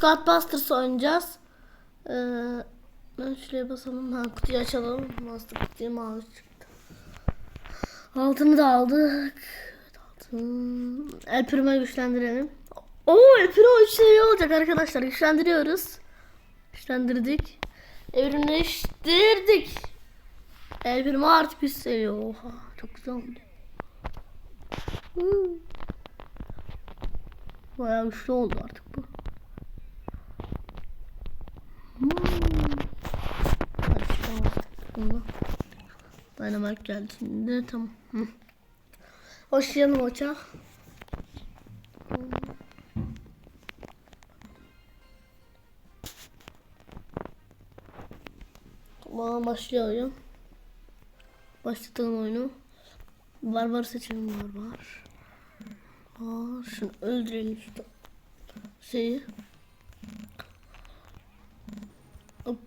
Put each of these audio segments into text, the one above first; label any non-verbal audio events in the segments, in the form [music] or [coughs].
Squad Busters oynayacağız. Ee, ben şuraya basalım. Ha, kutuyu açalım. Master kutuyu mavi çıktı. Altını da aldık. Altın. El Primo'yu güçlendirelim. Oo El Primo 3 seviye olacak arkadaşlar. Güçlendiriyoruz. Güçlendirdik. Evrimleştirdik. El Primo artık 3 seviye. Oha çok güzel oldu. Bayağı güçlü oldu artık bu. Hmm. Hadi çıkalım artık bundan. Dynamite geldi şimdi tamam. Hı. Başlayalım maça. Tamam başlıyor. Başlatalım oyunu. Barbar seçelim barbar. Aa, şunu öldürelim işte. Şeyi.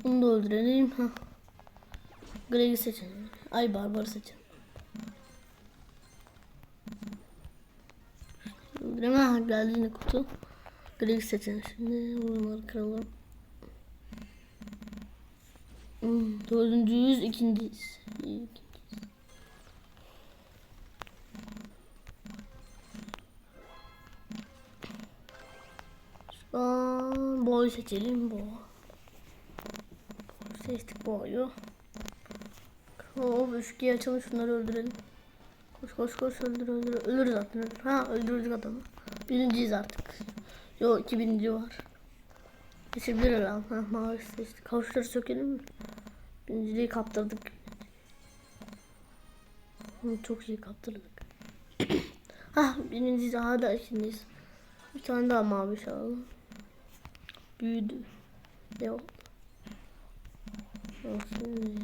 Bunu da öldürelim. Ha. Greg'i seçelim. Ay barbarı seçelim. Öldüreme ha geldi yine kutu. Greg'i seçelim şimdi. Bunları kıralım. Hmm, dördüncüyüz, ikinciyiz. İyi, ikinciyiz. Şu an boy seçelim. Boy. Seçtik boyu. Hop üçgeyi açalım şunları öldürelim. Koş koş koş öldür öldür. Ölürüz zaten öldür. Ha öldürdük adamı. Birinciyiz artık. Yo iki birinci var. Geçebilir lan. Ha mavi seçtik. Kavuşları sökelim mi? Birinciliği kaptırdık. Hı, Çok iyi kaptırdık. [coughs] ha birinciyiz hala ikinciyiz. Bir tane daha mavi şey alalım. Büyüdü. Ne oldu? Olsun.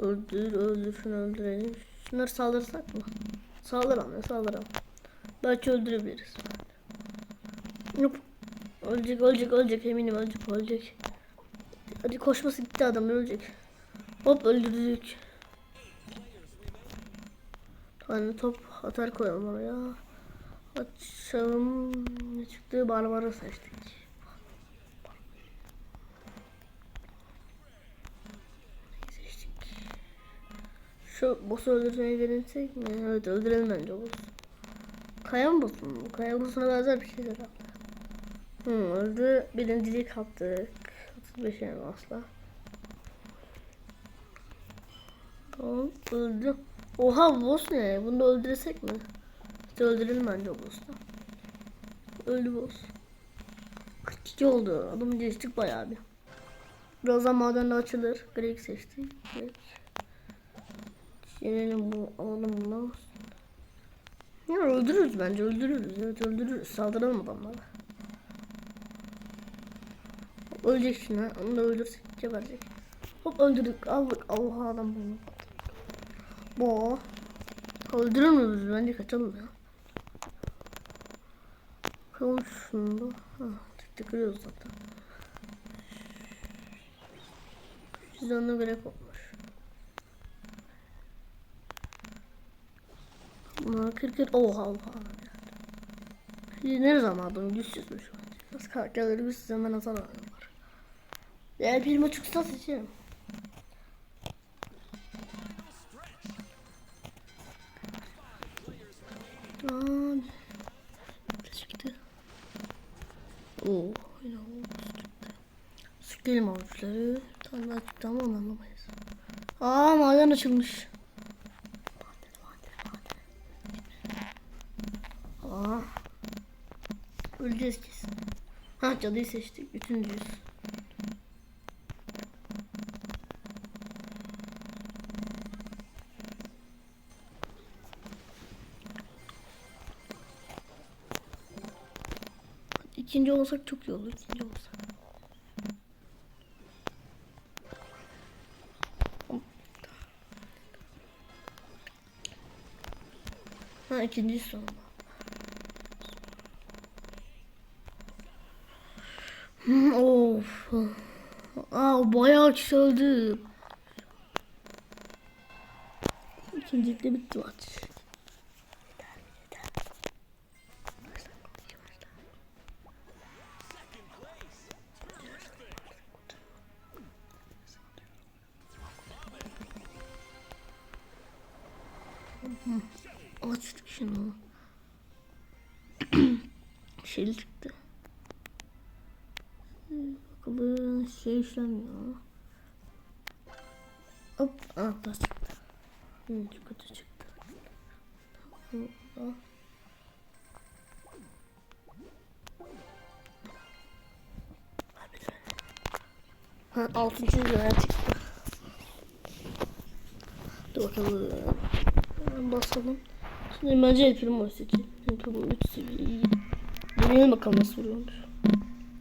Öldür, öldür, şunu öldürelim. Şunları saldırsak mı? Saldıram ya, saldıram. Belki öldürebiliriz. Yok. Ölecek, ölecek, ölecek. Eminim ölecek, ölecek. Hadi koşması gitti adam, ölecek. Hop öldürdük. Tane top atar koyalım oraya. Açalım. Ne çıktı? Seçtik. Seçtik. Şu boss'u öldürmeyi denesek mi? Evet öldürelim bence boss'u. Kaya mı boss'u mu? Kaya boss'una benzer bir şeyler herhalde. Hı, öldü. Birinciliği kaptık. 35 yani asla. Tamam öldü. Oha boss ne? Bunu da öldürsek mi? İşte öldürelim bence boss'u. Öldü boss. 42 oldu. Adamı geçtik bayağı bir. Birazdan maden de açılır. Greg seçtik. Greg. Yenelim bu alalım bunu. Ya öldürürüz bence öldürürüz. Evet öldürürüz. Saldıralım adamlara. Ölecek şuna. Onu da öldürsek geberecek. Hop öldürdük. Aldık. Allah adam bunu. Bu. Öldürür müyüz? Bence kaçalım ya. Kıralım şunu da. Ha, tek tek kırıyoruz zaten. Cüzdanına göre Bunlar kır kır. Oha oha. Ne zaman adam güçsüzmüş. Nasıl karakterleri güçsüz hemen hasar alıyorlar. Eğer bir maç çıksa seçerim. Aa, çıktı. Oo, yine o çıktı. Sıklayalım avuçları. Tam daha çıktı ama onu anlamayız. Aa maden açılmış. Aa. Öleceğiz kesin. Ha cadıyı seçtik. Üçüncüyüz. İkinci olsak çok iyi olur. İkinci olsak. Ha ikinci sonunda. of. Aa, bayağı açıldı. İkincilikle bitti maç. Açtık şunu. Şey çıktı. İşlemiyor. Hop, ah da çıktı. Çok kötü çıktı. Burada. Ha, altıncı lira çıktı. Dur bakalım. Basalım. Şimdi bence El Primo seçelim. El Primo 3 seviye. Deneyelim bakalım nasıl vuruyormuş.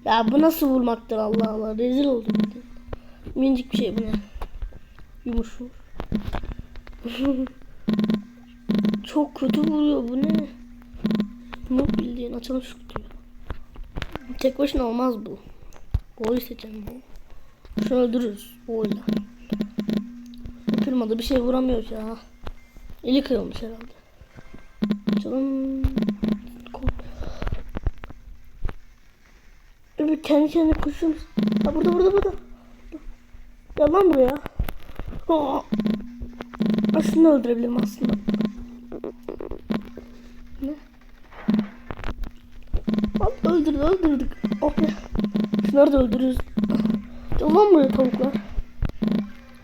Ya bu nasıl vurmaktır Allah Allah. Rezil oldum. Minicik bir şey bu ne? Yumuş. [laughs] Çok kötü vuruyor bu ne? Bu bildiğin açalım şu kutuyu. Tek başına olmaz bu. Boyu seçelim bu. Şunu öldürürüz. Boyla. Kırmadı bir şey vuramıyor ya. Eli kırılmış herhalde. Canım. Öbür kendi kendine koşuyor. Ha burada burada burada. Gel lan buraya. Aa. Aslında öldürebilirim aslında. Ne? Hop öldürdük öldürdük. Oh be. Şunları da öldürürüz. Gel lan buraya tavuklar.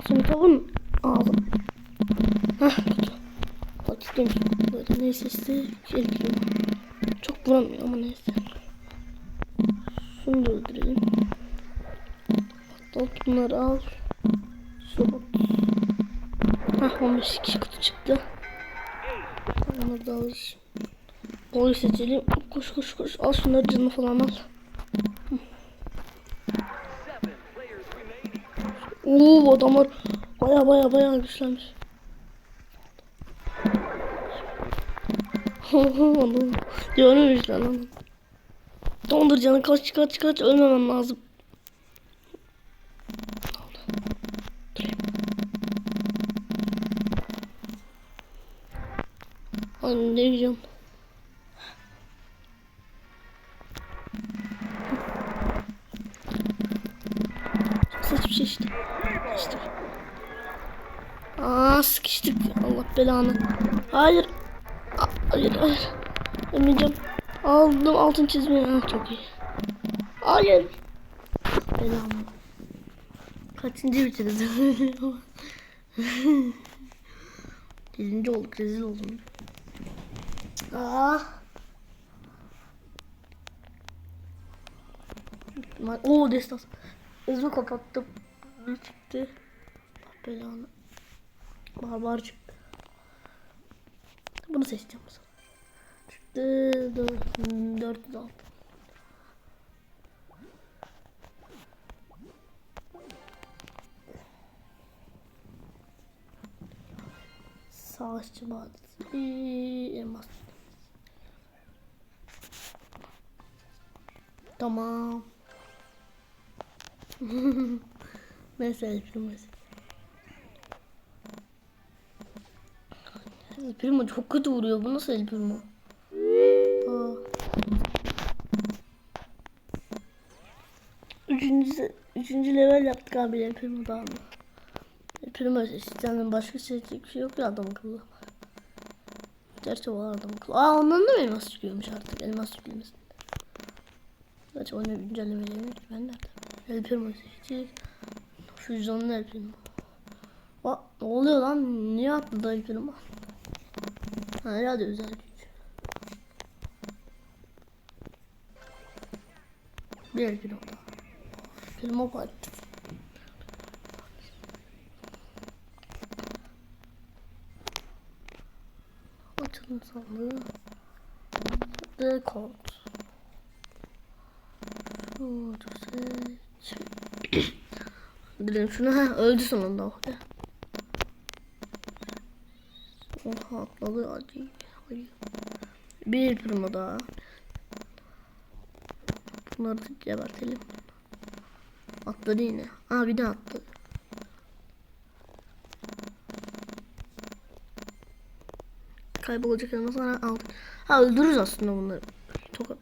Şimdi tavuğun ağzı. Hah. Bak istemiş böyle neyse işte şey. Çok vuramıyor ama neyse. Şunu da öldürelim. Hatta bunları al. Bak. Hah 15 kişi kutu çıktı. Onu da alır. Boyu seçelim. Koş koş koş. Al şunları canını falan al. Oo adamlar baya baya baya güçlenmiş. [laughs] Görmemişler lan. Dondur canı kaç kaç kaç ölmemem lazım. Ay ne diyeceğim. Saç bir şey işte. İşte. Aa sıkıştık. Allah belanı. Hayır. Aa, Hayır hayır. Emrecan. Aldım altın çizmeyi. Çok iyi. Hayır. Belanı. Kaçıncı bitiririz? [laughs] Birinci olduk. Rezil oldum. Aa. Oo destas. Hızlı kapattım. Ne çıktı? Belanı. Barbar çıktı. Bunu seçeceğim sefer. Çıktı. 406. Savaşçı badisi. Elmas. Tamam. Mesela primo. El primo çok kötü vuruyor. Bu nasıl el primo? Aa. Üçüncü, level yaptık abi el primo daha mı? El primo sistemden başka seçecek bir şey yok ya adam akıllı. Gerçi var adam akıllı. Aa ondan da mı elmas çıkıyormuş artık elmas yüklemesi. Gerçi oyunu güncellemelerini ben nerede? El primo seçecek. Füzyonlu el primo. Aa, ne oluyor lan? Niye atladı el primo? Ha, herhalde özel güç. Bir el. Primo var. Açılım sandığı. The code. Şu seç. [coughs] Gidelim şunu. Ha öldü sonunda. Oh be. Oha atladı. Hadi. Bir primo daha. Bunları da gebertelim. Atladı yine. Aa bir de atladı. Kaybolacak sonra aldı. Ha öldürürüz aslında bunları. Tokat.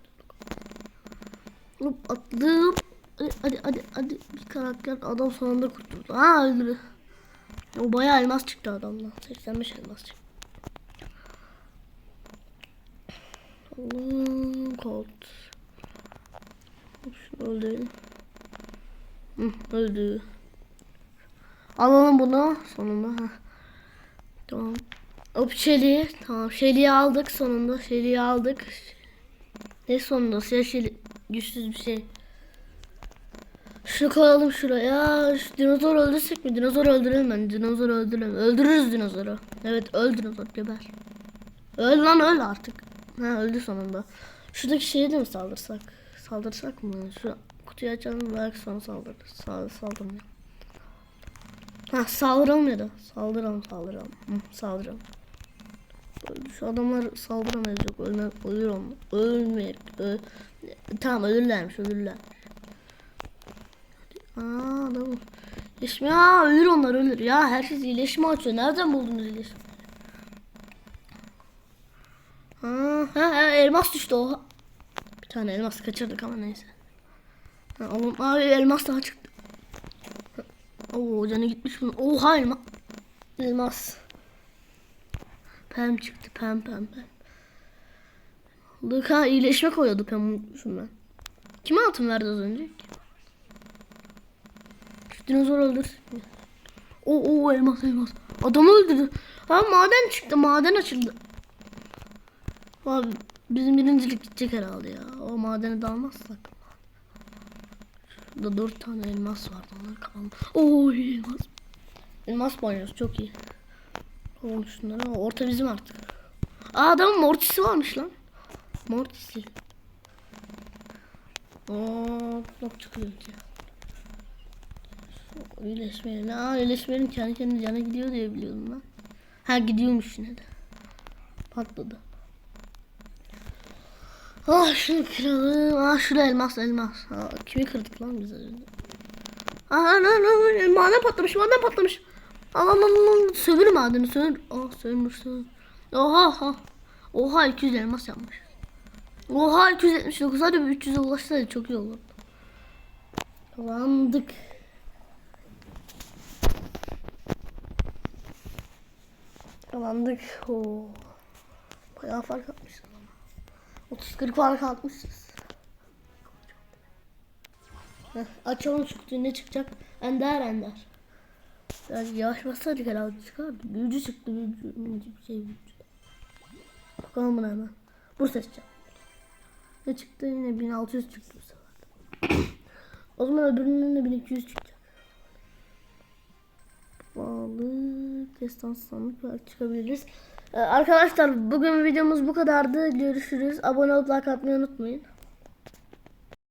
Hop atladım. Hadi hadi hadi, hadi. bir karakter adam sonunda kurtuldu. Ha öldürü. O bayağı elmas çıktı adamdan. 85 elmas çıktı. Kod. Şunu öldürelim. Öldü. Alalım bunu sonunda. Heh. Tamam. Hop Shelly. Tamam Shelly'yi aldık sonunda. Shelly'yi aldık. Ne sonunda? Shelly güçsüz bir şey. Şunu koyalım şuraya. Şu dinozor öldürsek mi? Dinozor öldürelim ben. Dinozor öldürelim. Öldürürüz dinozoru. Evet öl dinozor geber. Öl lan öl artık. Ha öldü sonunda. Şuradaki şeye de mi saldırsak? Saldırsak mı? Şu kutuyu açalım belki sonra saldırırız. Sal saldırmayalım. Ha da. Saldıralım saldıralım. Hı, saldıralım. Şu adamlar saldıramayız yok. Ölme, ölür onlar. Ölmeyek. Öl. Tamam ölürlermiş ölürler. Aa adam. İyileşme ya ölür onlar ölür. Ya herkes iyileşme açıyor. Nereden buldunuz iyileşme? Ha, ha, ha, elmas düştü oha. Bir tane elmas kaçırdık ama neyse. Oğlum abi elmas daha çıktı. Oo canı gitmiş bunun. Oha elma. Elmas. Pem çıktı pem pem pem. Luka iyileşme koyuyordu pem şundan. Kime altın verdi az önce? Şu dinozor öldür. O o elmas elmas. Adamı öldürdü. Ha maden çıktı maden açıldı. Abi bizim birincilik gidecek herhalde ya. O madeni dalmazsak. Şurada dört tane elmas vardı onları kapalım. Oo elmas. Elmas banyosu çok iyi. Oğlum şunları orta bizim artık. Aa adamın mortisi varmış lan. Mortisi. Oo çok çıkıyor ki. Şu İyileşmeyelim. Aa iyileşmeyelim kendi kendine cana gidiyor diye biliyordum ben. Ha gidiyormuş yine de. Patladı. Ah şunu kıralım. Ah şurada elmas elmas. Aa, kimi kırdık lan biz önce? Aa lan lan maden patlamış maden patlamış. Al al al al. Sömür madeni sömür. Ah sömür sömür. Oha oha. Oha 200 elmas yapmış. Oha 279 hadi bir 300'e ulaşsaydı çok iyi olurdu. Kazandık. Kazandık. Oo. Bayağı fark atmışız. 30-40 fark atmışız. Heh, açalım şu kutuyu ne çıkacak? Ender ender. Biraz yavaş bassaydık herhalde çıkardı. Büyücü çıktı büyücü. büyücü bir şey büyücü. Bakalım buna hemen. Bu seçeceğim. Ne çıktı yine 1600 çıktı bu sefer. o zaman öbürünün de 1200 çıkacak. Balık, destansı sandık çıkabiliriz. Ee, arkadaşlar bugün videomuz bu kadardı. Görüşürüz. Abone olup like atmayı unutmayın.